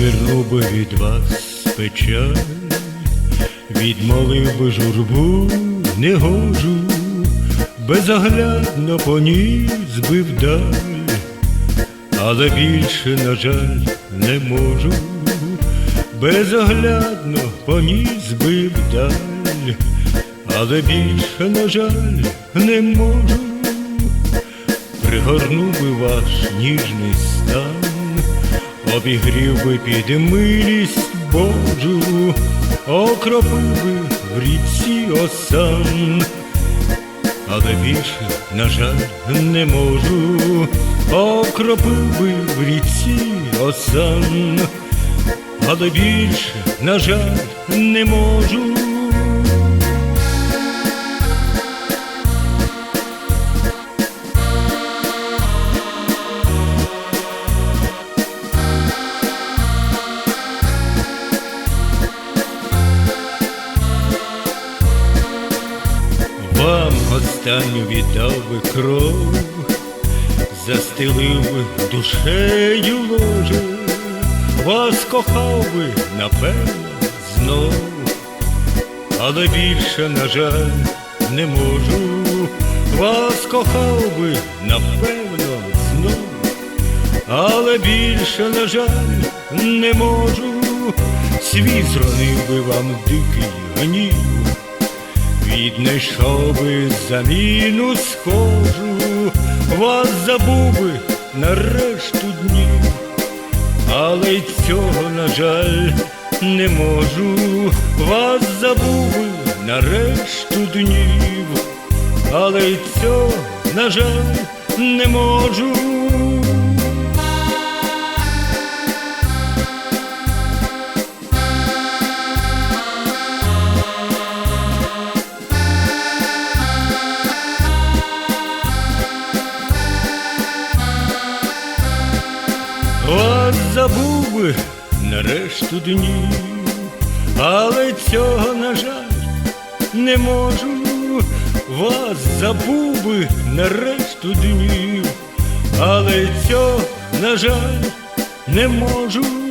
відвернув би від вас печаль, відмолив би журбу негожу, безоглядно поніс би вдаль, але більше, на жаль, не можу, безоглядно поніс би вдаль, але більше, на жаль, не можу пригорнув би ваш ніжний стан, обігрів би під милість Божу, окропив би в річці осан, але більше, на жаль, не можу, окропив би в річці осан, але більше, на жаль, не можу. Останню віддав би кров, застелив би душею ложе, вас кохав би, напевно, знов, але більше, на жаль, не можу, вас кохав би, напевно, знов, але більше, на жаль, не можу, світ зронив би вам дикий гнів. Віднайшов би заміну схожу, вас забув би на решту днів, але й цього, на жаль, не можу, вас забув би на решту днів, але й цього, на жаль, не можу. Вас забув на решту днів, але цього, на жаль, не можу, вас забув би на решту днів, але цього, на жаль, не можу.